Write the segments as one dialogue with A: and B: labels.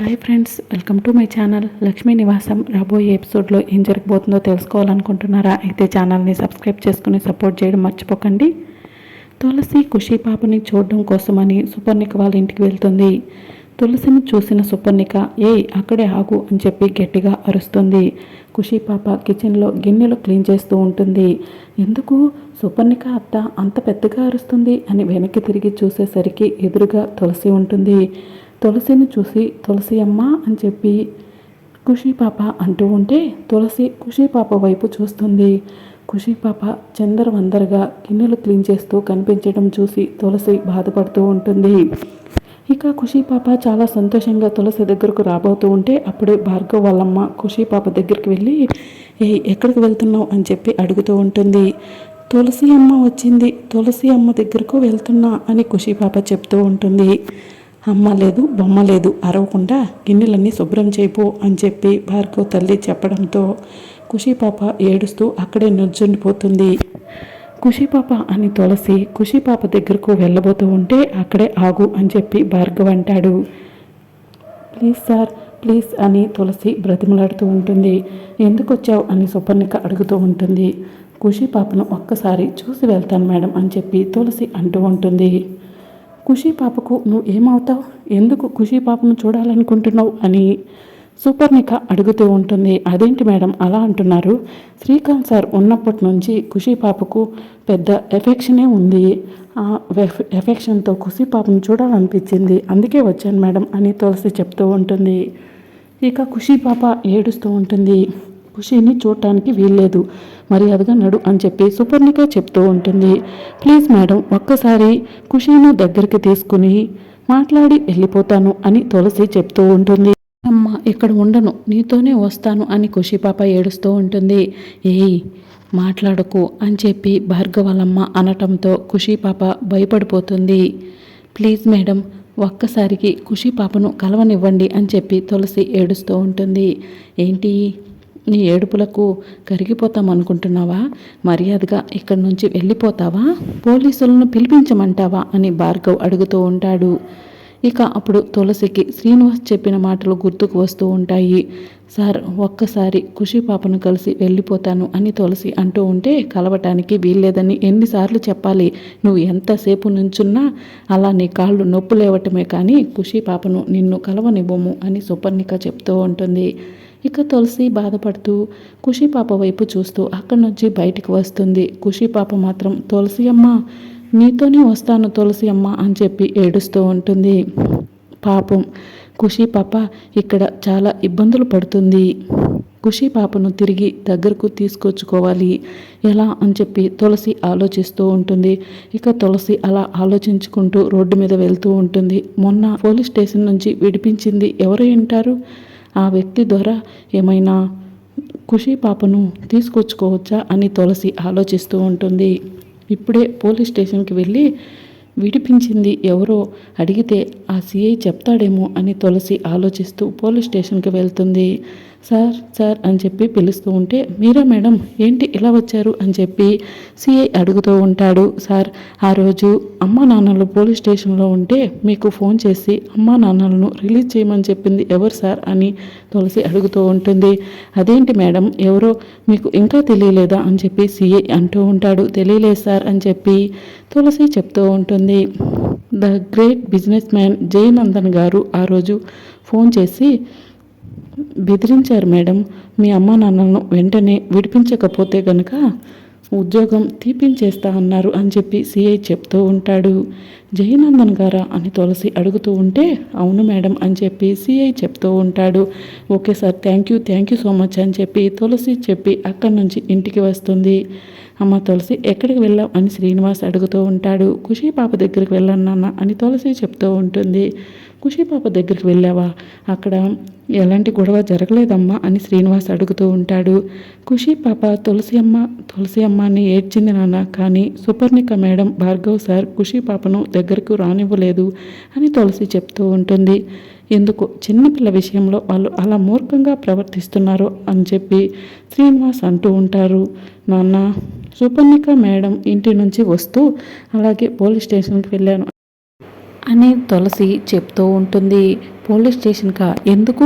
A: Hi friends welcome to my channel. Lakshmi Nivasam. రాబోయే ఎపిసోడ్లో ఏం జరగబోతుందో తెలుసుకోవాలనుకుంటున్నారా? అయితే ఛానల్ని సబ్స్క్రైబ్ చేసుకుని సపోర్ట్ చేయడం మర్చిపోకండి. తులసి ఖుషి పాపని చూడడం కోసమని సుపర్ణిక వాళ్ళ ఇంటికి వెళ్తుంది. తులసిని చూసిన సుపర్ణిక ఏయ్ అక్కడే ఆగు అని చెప్పి గట్టిగా అరుస్తుంది. ఖుషి పాప కిచెన్లో గిన్నెలు క్లీన్ చేస్తూ ఉంటుంది. ఎందుకు? సుపర్ణిక అత్త అంత పెద్దగా అరుస్తుంది అని వెనక్కి తిరిగి చూసేసరికి ఎదురుగా తులసి ఉంటుంది. తులసిని చూసి తులసి అమ్మ అని చెప్పి ఖుషి పాప అంటూ ఉంటే తులసి ఖుషి పాప వైపు చూస్తుంది. ఖుషి పాప చందరవందరగా గిన్నెలు క్లీన్ చేస్తూ కనిపించడం చూసి తులసి బాధపడుతూ ఉంటుంది. ఇక ఖుషి పాప చాలా సంతోషంగా తులసి దగ్గరకు రాబోతూ ఉంటే అప్పుడే భార్గవ్ వాళ్ళమ్మ ఖుషి పాప దగ్గరికి వెళ్ళి ఏ ఎక్కడికి వెళ్తున్నావు? అని చెప్పి అడుగుతూ ఉంటుంది. తులసి అమ్మ వచ్చింది. తులసి అమ్మ దగ్గరకు వెళ్తున్నా అని ఖుషి పాప చెప్తూ ఉంటుంది. అమ్మ లేదు బొమ్మ లేదు అరవకుండా గిన్నెలన్నీ శుభ్రం చేయిపో అని చెప్పి భార్గవ్ తల్లి చెప్పడంతో ఖుషి పాప ఏడుస్తూ అక్కడే నుంచుండిపోతుంది ఖుషి పాప అని తులసి ఖుషి పాప దగ్గరకు వెళ్ళబోతూ ఉంటే అక్కడే ఆగు అని చెప్పి భార్గవ్ అంటాడు. ప్లీజ్ సార్ ప్లీజ్ అని తులసి బ్రతిమలాడుతూ ఉంటుంది. ఎందుకు వచ్చావు అని సుపర్ణిక అడుగుతూ ఉంటుంది. ఖుషి పాపను ఒక్కసారి చూసి వెళ్తాను మేడం అని చెప్పి తులసి అంటూ ఉంటుంది. ఖుషీ పాపకు నువ్వు ఏమవుతావు? ఎందుకు ఖుషి పాపను చూడాలనుకుంటున్నావు అని సూపర్నిక అడుగుతూ ఉంటుంది. అదేంటి మేడం అలా అంటున్నారు? శ్రీకాంత్ సార్ ఉన్నప్పటి నుంచి ఖుషీ పాపకు పెద్ద ఎఫెక్షనే ఉంది. ఆ ఎఫెక్షన్తో ఖుషీ పాపను చూడాలనిపించింది. అందుకే వచ్చాను మేడం అని తులసి చెప్తూ ఉంటుంది. ఇక ఖుషీ పాప ఏడుస్తూ ఉంటుంది. ఖుషిని చూడటానికి వీల్లేదు. మర్యాదగా నడు అని చెప్పి సుపర్ణిక చెప్తూ ఉంటుంది. ప్లీజ్ మేడం ఒక్కసారి ఖుషీను దగ్గరికి తీసుకుని మాట్లాడి వెళ్ళిపోతాను అని తులసి చెప్తూ ఉంటుంది. అమ్మ ఇక్కడ ఉండను. నీతోనే వస్తాను అని ఖుషి పాప ఏడుస్తూ ఉంటుంది. ఏయ్ మాట్లాడకు అని చెప్పి భార్గవాలమ్మ అనటంతో ఖుషి పాప భయపడిపోతుంది. ప్లీజ్ మేడం ఒక్కసారికి ఖుషి పాపను కలవనివ్వండి అని చెప్పి తులసి ఏడుస్తూ ఉంటుంది. ఏంటి? నీ ఏడుపులకు కరిగిపోతామనుకుంటున్నావా? మర్యాదగా ఇక్కడి నుంచి వెళ్ళిపోతావా? పోలీసులను పిలిపించమంటావా? అని భార్గవ్ అడుగుతూ ఉంటాడు. ఇక అప్పుడు తులసికి శ్రీనివాస్ చెప్పిన మాటలు గుర్తుకు వస్తూ ఉంటాయి. సార్ ఒక్కసారి ఖుషి పాపను కలిసి వెళ్ళిపోతాను అని తులసి అంటూ ఉంటే కలవటానికి వీల్లేదని ఎన్నిసార్లు చెప్పాలి. నువ్వు ఎంతసేపు నుంచున్నా అలా నీ కాళ్ళు నొప్పు లేవటమే కానీ ఖుషి పాపను నిన్ను కలవనివ్వము అని సుపర్ణిక చెప్తూ ఉంటుంది. ఇక తులసి బాధపడుతూ ఖుషి పాప వైపు చూస్తూ అక్కడి నుంచి బయటికి వస్తుంది. ఖుషి పాప మాత్రం తులసి అమ్మ నీతోనే వస్తాను తులసి అమ్మ అని చెప్పి ఏడుస్తూ ఉంటుంది. పాపం ఖుషి పాప ఇక్కడ చాలా ఇబ్బందులు పడుతుంది. ఖుషి పాపను తిరిగి దగ్గరకు తీసుకొచ్చుకోవాలి. ఎలా అని చెప్పి తులసి ఆలోచిస్తూ ఉంటుంది. ఇక తులసి అలా ఆలోచించుకుంటూ రోడ్డు మీద వెళ్తూ ఉంటుంది. మొన్న పోలీస్ స్టేషన్ నుంచి విడిపించింది ఎవరు వింటారు ఆ వ్యక్తి ద్వారా ఏమైనా ఖుషి పాపను తీసుకొచ్చుకోవచ్చా అని తులసి ఆలోచిస్తూ ఉంటుంది. ఇప్పుడే పోలీస్ స్టేషన్కి వెళ్ళి విడిపించింది ఎవరో అడిగితే ఆ సిఐ చెప్తాడేమో అని తులసి ఆలోచిస్తూ పోలీస్ స్టేషన్కి వెళ్తుంది. సార్ సార్ అని చెప్పి పిలుస్తూ ఉంటే మీరా మేడం ఏంటి ఇలా వచ్చారు? అని చెప్పి సిఐ అడుగుతూ ఉంటాడు. సార్ ఆ రోజు అమ్మా నాన్నలు పోలీస్ స్టేషన్లో ఉంటే మీకు ఫోన్ చేసి అమ్మా నాన్నలను రిలీజ్ చేయమని చెప్పింది ఎవరు సార్? అని తులసి అడుగుతూ ఉంటుంది. అదేంటి మేడం ఎవరో మీకు ఇంకా తెలియలేదా? అని చెప్పి సిఐ అంటూ ఉంటాడు. తెలియలేదు సార్ అని చెప్పి తులసి చెప్తూ ఉంటుంది. The great business man Jayanandan garu ఆ రోజు ఫోన్ చేసి బెదిరించారు మేడం. మీ అమ్మ నాన్నను వెంటనే విడిపించకపోతే గనుక ఉద్యోగం తీపించేస్తా అన్నారు అని చెప్పి సిఐ చెప్తూ ఉంటాడు. జయనందన్ గారా అని తులసి అడుగుతూ ఉంటే అవును మేడం అని చెప్పి సిఐ చెప్తూ ఉంటాడు. Okay sir thank you thank you so much అని చెప్పి తులసి చెప్పి అక్కడి నుంచి ఇంటికి వస్తుంది. అమ్మ తులసి ఎక్కడికి వెళ్ళాం అని శ్రీనివాస్ అడుగుతూ ఉంటాడు. ఖుషీ పాప దగ్గరికి వెళ్ళాను నాన్న అని తులసి చెప్తూ ఉంటుంది. ఖుషీ పాప దగ్గరికి వెళ్ళావా? అక్కడ ఎలాంటి గొడవ జరగలేదమ్మా అని శ్రీనివాస్ అడుగుతూ ఉంటాడు. ఖుషి పాప తులసి అమ్మ తులసి అమ్మ అని ఏడ్చింది నాన్న కానీ సుపర్ణిక మేడం భార్గవ్ సార్ ఖుషి పాపను దగ్గరకు రానివ్వలేదు అని తులసి చెప్తూ ఉంటుంది. ఎందుకు? చిన్నపిల్ల విషయంలో వాళ్ళు అలా మూర్ఖంగా ప్రవర్తిస్తున్నారు అని చెప్పి శ్రీనివాస్ అంటూ ఉంటారు. నాన్న సుపర్ణిక మేడం ఇంటి నుంచి వస్తూ అలాగే పోలీస్ స్టేషన్కి వెళ్ళాను. అని తులసి చెప్తూ ఉంటుంది. పోలీస్ స్టేషన్కా? ఎందుకు?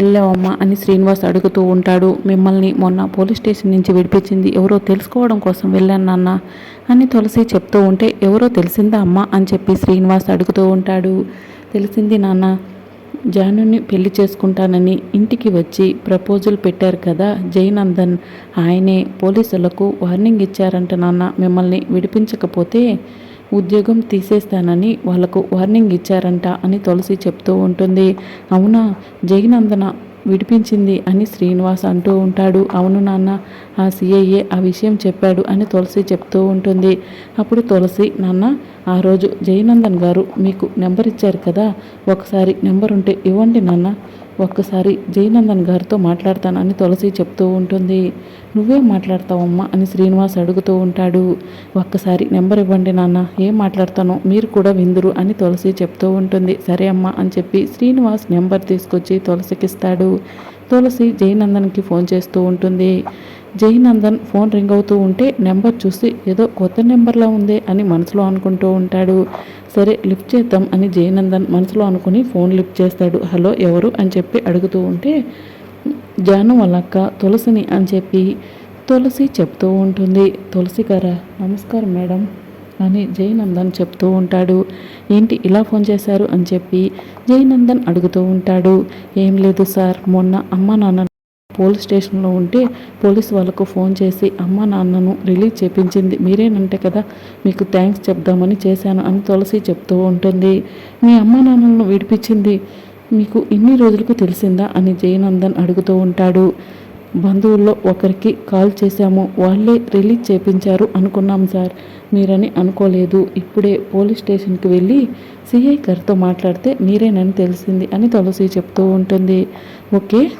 A: వెళ్ళావమ్మా అని శ్రీనివాస్ అడుగుతూ ఉంటాడు. మిమ్మల్ని మొన్న పోలీస్ స్టేషన్ నుంచి విడిపించింది ఎవరో తెలుసుకోవడం కోసం వెళ్ళాను నాన్న అని తులసి చెప్తూ ఉంటే ఎవరో తెలిసిందా అమ్మా అని చెప్పి శ్రీనివాస్ అడుగుతూ ఉంటాడు. తెలిసింది నాన్న జానుని పెళ్ళి చేసుకుంటానని ఇంటికి వచ్చి ప్రపోజల్ పెట్టారు కదా జయనందన్. ఆయనే పోలీసులకు వార్నింగ్ ఇచ్చారంట నాన్న. మిమ్మల్ని విడిపించకపోతే ఉద్యోగం తీసేస్తానని వాళ్ళకు వార్నింగ్ ఇచ్చారంట అని తులసి చెప్తూ ఉంటుంది. అవునా? జయనందన విడిపించింది అని శ్రీనివాస్ అంటూ ఉంటాడు. అవును నాన్న ఆ సిఐఏ ఆ విషయం చెప్పాడు అని తులసి చెప్తూ ఉంటుంది. అప్పుడు తులసి నాన్న ఆ రోజు జయనందన్ గారు మీకు నెంబర్ ఇచ్చారు కదా? ఒకసారి నెంబర్ ఉంటే ఇవ్వండి నాన్న. ఒక్కసారి జయనందన్ గారితో మాట్లాడతానని తులసి చెప్తూ ఉంటుంది. నువ్వే మాట్లాడతావమ్మా అని శ్రీనివాస్ అడుగుతూ ఉంటాడు. ఒక్కసారి నెంబర్ ఇవ్వండి నాన్న ఏం మాట్లాడతానో మీరు కూడా విందురు అని తులసి చెప్తూ ఉంటుంది. సరే అమ్మా అని చెప్పి శ్రీనివాస్ నెంబర్ తీసుకొచ్చి తులసికిస్తాడు. తులసి జయనందన్కి ఫోన్ చేస్తూ ఉంటుంది. జయనందన్ ఫోన్ రింగ్ అవుతూ ఉంటే నెంబర్ చూసి ఏదో కొత్త నెంబర్లా ఉందే అని మనసులో అనుకుంటూ ఉంటాడు. సరే లిఫ్ట్ చేద్దాం అని జయనందన్ మనసులో అనుకుని ఫోన్ లిఫ్ట్ చేస్తాడు. హలో ఎవరు? అని చెప్పి అడుగుతూ ఉంటే జాను వాళ్ళక్క తులసిని అని చెప్పి తులసి చెప్తూ ఉంటుంది. తులసి గారా నమస్కారం మేడం. అని జయనందన్ చెప్తూ ఉంటాడు. ఏంటి ఇలా ఫోన్ చేశారు? అని చెప్పి జయనందన్ అడుగుతూ ఉంటాడు. ఏం లేదు సార్ మొన్న అమ్మ నాన్న పోలీస్ స్టేషన్లో ఉంటే పోలీస్ వాళ్ళకు ఫోన్ చేసి అమ్మ నాన్నను రిలీజ్ చేపించింది. మీరేనంటే కదా మీకు థ్యాంక్స్ చెప్దామని చేశాను అని తులసి చెప్తూ ఉంటుంది. మీ అమ్మ నాన్నలను విడిపించింది మీకు ఇన్ని రోజులకు తెలిసిందా? అని జయనందన్ అడుగుతూ ఉంటాడు. బంధువుల్లో ఒకరికి కాల్ చేశాము. వాళ్ళే రిలీజ్ చేపించారు అనుకున్నాం సార్. మీరని అనుకోలేదు. ఇప్పుడే పోలీస్ స్టేషన్కి వెళ్ళి సిఐ గారితో మాట్లాడితే మీరేనని తెలిసింది అని తులసి చెప్తూ ఉంటుంది. ఓకే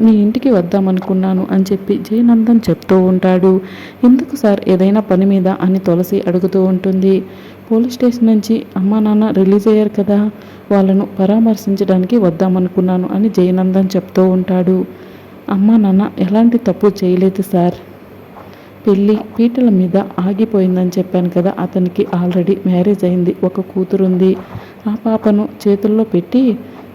A: మీ ఇంటికి వద్దామనుకున్నాను అని చెప్పి జయనందన్ చెప్తూ ఉంటాడు. ఎందుకు సార్? ఏదైనా పని మీద? అని తులసి అడుగుతూ ఉంటుంది. పోలీస్ స్టేషన్ నుంచి అమ్మా నాన్న రిలీజ్ అయ్యారు కదా. వాళ్ళను పరామర్శించడానికి వద్దామనుకున్నాను అని జయనందన్ చెప్తూ ఉంటాడు. అమ్మా నాన్న ఎలాంటి తప్పు చేయలేదు సార్. పెళ్ళి పీటల మీద ఆగిపోయిందని చెప్పాను కదా అతనికి ఆల్రెడీ మ్యారేజ్ అయింది ఒక కూతురుంది. ఆ పాపను చేతుల్లో పెట్టి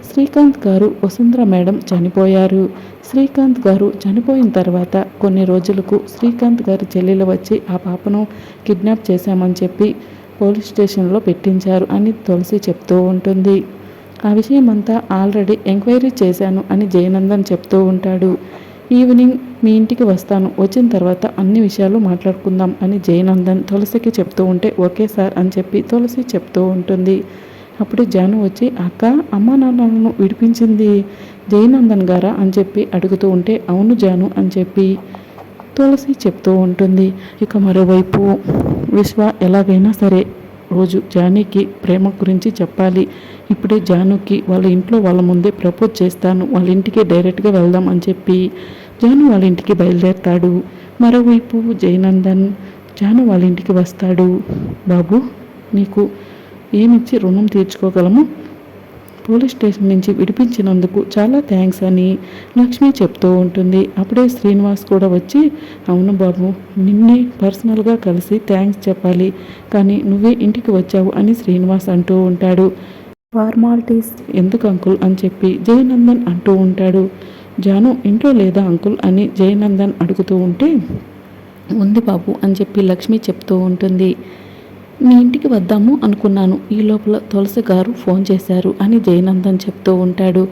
A: శ్రీకాంత్ గారు వసుంధర మేడం చనిపోయారు. శ్రీకాంత్ గారు చనిపోయిన తర్వాత కొన్ని రోజులకు శ్రీకాంత్ గారి చెల్లెలు వచ్చి ఆ పాపను కిడ్నాప్ చేశామని చెప్పి పోలీస్ స్టేషన్లో పెట్టించారు అని తులసి చెప్తూ ఉంటుంది. ఆ విషయం అంతా ఆల్రెడీ ఎంక్వైరీ చేశాను అని జయనందన్ చెప్తూ ఉంటాడు. ఈవినింగ్ మీ ఇంటికి వస్తాను. వచ్చిన తర్వాత అన్ని విషయాలు మాట్లాడుకుందాం అని జయనందన్ తులసికి చెప్తూ ఉంటే ఓకే సార్ అని చెప్పి తులసి చెప్తూ ఉంటుంది. అప్పుడు జాను వచ్చి అక్క అమ్మ నాన్నలను విడిపించింది జయనందన్ గారా? అని చెప్పి అడుగుతూ ఉంటే అవును జాను అని చెప్పి తులసి చెప్తూ ఉంటుంది. ఇక మరోవైపు విశ్వ ఎలాగైనా సరే రోజు జానీకి ప్రేమ గురించి చెప్పాలి. ఇప్పుడే జానుకి వాళ్ళ ఇంట్లో వాళ్ళ ముందే ప్రపోజ్ చేస్తాను. వాళ్ళ ఇంటికి డైరెక్ట్గా వెళ్దాం అని చెప్పి జాను వాళ్ళ ఇంటికి బయలుదేరతాడు. మరోవైపు జయనందన్ జాను వాళ్ళ ఇంటికి వస్తాడు. బాబు నీకు ఏమిచ్చి రుణం తీర్చుకోగలము? పోలీస్ స్టేషన్ నుంచి విడిపించినందుకు చాలా థ్యాంక్స్ అని లక్ష్మి చెప్తూ ఉంటుంది. అప్పుడే శ్రీనివాస్ కూడా వచ్చి అవును బాబు నిన్నే పర్సనల్గా కలిసి థ్యాంక్స్ చెప్పాలి. కానీ నువ్వే ఇంటికి వచ్చావు అని శ్రీనివాస్ అంటూ ఉంటాడు. ఫార్మాలిటీస్. ఎందుకు అంకుల్ అని చెప్పి జయనందన్ అంటూ ఉంటాడు. జాను ఇంట్లో లేదా అంకుల్ అని జయనందన్ అడుగుతూ ఉంటే ఉంది బాబు అని చెప్పి లక్ష్మి చెప్తూ ఉంటుంది. మీ ఇంటికి వద్దాము అనుకున్నాను. ఈ లోపల తులసి గారు ఫోన్ చేశారు అని జయనందన్ చెప్తూ ఉంటాడు.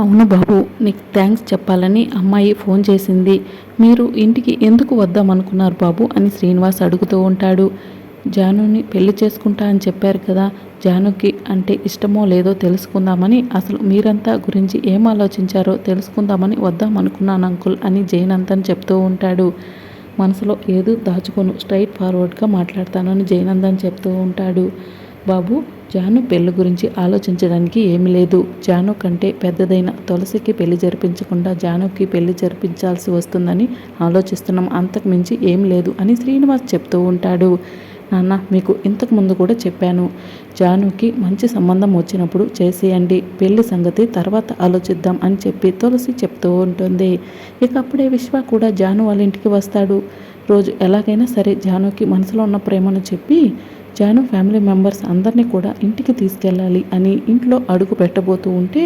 A: అవును బాబు నీకు థ్యాంక్స్ చెప్పాలని అమ్మాయి ఫోన్ చేసింది. మీరు ఇంటికి ఎందుకు వద్దామనుకున్నారు బాబు అని శ్రీనివాస్ అడుగుతూ ఉంటాడు. జానుని పెళ్ళి చేసుకుంటా అని చెప్పారు కదా జానుకి అంటే ఇష్టమో లేదో తెలుసుకుందామని అసలు మీరంతా గురించి ఏం ఆలోచించారో తెలుసుకుందామని వద్దామనుకున్నాను అంకుల్ అని జయనందన్ చెప్తూ ఉంటాడు. మనసులో ఏదో దాచుకోను స్ట్రైట్ ఫార్వర్డ్గా మాట్లాడతానని జయనందన్ చెప్తూ ఉంటాడు. బాబు జాను పెళ్ళి గురించి ఆలోచించడానికి ఏమీ లేదు. జాను కంటే పెద్దదైన తులసికి పెళ్ళి జరిపించకుండా జానుకి పెళ్ళి జరిపించాల్సి వస్తుందని ఆలోచిస్తున్నాం. అంతకు మించి ఏం లేదు అని శ్రీనివాస్ చెప్తూ ఉంటాడు. నాన్న మీకు ఇంతకు ముందు కూడా చెప్పాను. జానుకి మంచి సంబంధం వచ్చినప్పుడు చేసేయండి. పెళ్ళి సంగతి తర్వాత ఆలోచిద్దాం అని చెప్పి తులసి చెప్తూ ఉంటుంది. ఇక అప్పుడే విశ్వ కూడా జాను వాళ్ళ ఇంటికి వస్తాడు. రోజు ఎలాగైనా సరే జానుకి మనసులో ఉన్న ప్రేమను చెప్పి జాను ఫ్యామిలీ మెంబర్స్ అందరినీ కూడా ఇంటికి తీసుకెళ్ళాలి అని ఇంట్లో అడుగు పెట్టబోతూ ఉంటే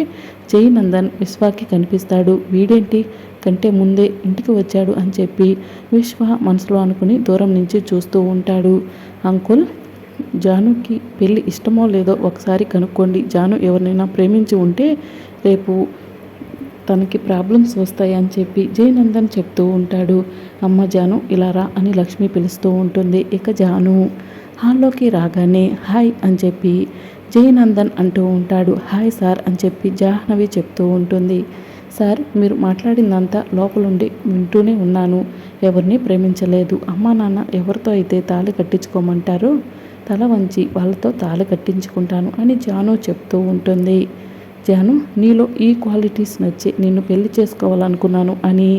A: జయనందన్ విశ్వాకి కనిపిస్తాడు. వీడేంటి? కంటే ముందే ఇంటికి వచ్చాడు అని చెప్పి విశ్వ మనసులో అనుకుని దూరం నుంచి చూస్తూ ఉంటాడు. అంకుల్ జానుకి పెళ్ళి ఇష్టమో లేదో ఒకసారి కనుక్కోండి. జాను ఎవరినైనా ప్రేమించి ఉంటే రేపు తనకి ప్రాబ్లమ్స్ వస్తాయి అని చెప్పి జయనందన్ చెప్తూ ఉంటాడు. అమ్మ జాను ఇలా రా అని లక్ష్మి పిలుస్తూ ఉంటుంది. ఇక జాను హాల్లోకి రాగానే హాయ్ అని చెప్పి జయనందన్ అంటూ ఉంటాడు. హాయ్ సార్ అని చెప్పి జాహ్నవి చెప్తూ ఉంటుంది. సార్ మీరు మాట్లాడిందంతా లోపలుండి వింటూనే ఉన్నాను. ఎవరిని ప్రేమించలేదు. అమ్మ నాన్న ఎవరితో అయితే తాళి కట్టించుకోమంటారో తల వంచి వాళ్ళతో తాళి కట్టించుకుంటాను అని జాను చెప్తూ ఉంటుంది. జాను నీలో ఈ క్వాలిటీస్ నచ్చి నిన్ను పెళ్ళి చేసుకోవాలనుకున్నాను అని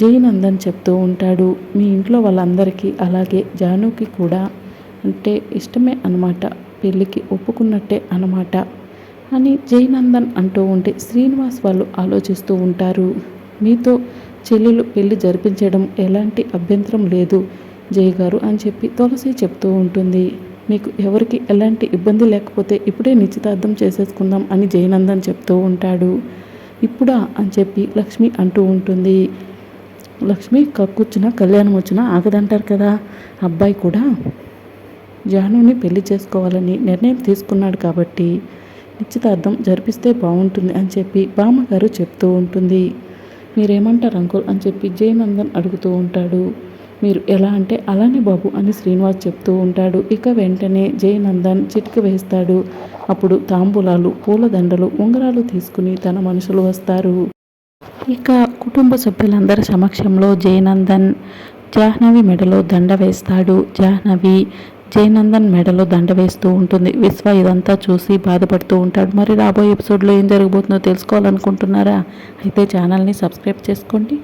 A: జయనందన్ చెప్తూ ఉంటాడు. మీ ఇంట్లో వాళ్ళందరికీ అలాగే జానుకి కూడా అంటే ఇష్టమే అనమాట పెళ్ళికి ఒప్పుకున్నట్టే అనమాట అని జయనందన్ అంటూ ఉంటే శ్రీనివాస్ వాళ్ళు ఆలోచిస్తూ ఉంటారు. మీతో చెల్లెలు పెళ్ళి జరిపించడం ఎలాంటి అభ్యంతరం లేదు జయ గారు అని చెప్పి తులసి చెప్తూ ఉంటుంది. మీకు ఎవరికి ఎలాంటి ఇబ్బంది లేకపోతే ఇప్పుడే నిశ్చితార్థం చేసేసుకుందాం అని జయనందన్ చెప్తూ ఉంటాడు. ఇప్పుడా అని చెప్పి లక్ష్మి అంటూ ఉంటుంది. లక్ష్మి కక్కుచ్చినా కళ్యాణం వచ్చినా ఆగదంటారు కదా? అబ్బాయి కూడా జానుని పెళ్ళి చేసుకోవాలని నిర్ణయం తీసుకున్నాడు కాబట్టి నిశ్చితార్థం జరిపిస్తే బాగుంటుంది అని చెప్పి బామ్మగారు చెప్తూ ఉంటుంది. మీరేమంటారు అంకుల్? అని చెప్పి జయనందన్ అడుగుతూ ఉంటాడు. మీరు ఎలా అంటే అలానే బాబు అని శ్రీనివాస్ చెప్తూ ఉంటాడు. ఇక వెంటనే జయనందన్ చిట్క వేస్తాడు. అప్పుడు తాంబూలాలు పూలదండలు ఉంగరాలు తీసుకుని తన మనుషులు వస్తారు. ఇక కుటుంబ సభ్యులందరి సమక్షంలో జయనందన్ జాహ్నవి మెడలో దండ వేస్తాడు. జాహ్నవి జయనందన్ మెడలో దండ వేస్తూ ఉంటుంది. విశ్వ ఇదంతా చూసి బాధపడుతూ ఉంటాడు. మరి రాబోయే ఎపిసోడ్లో ఏం జరగబోతుందో తెలుసుకోవాలనుకుంటున్నారా? అయితే ఛానల్ని సబ్స్క్రైబ్ చేసుకోండి.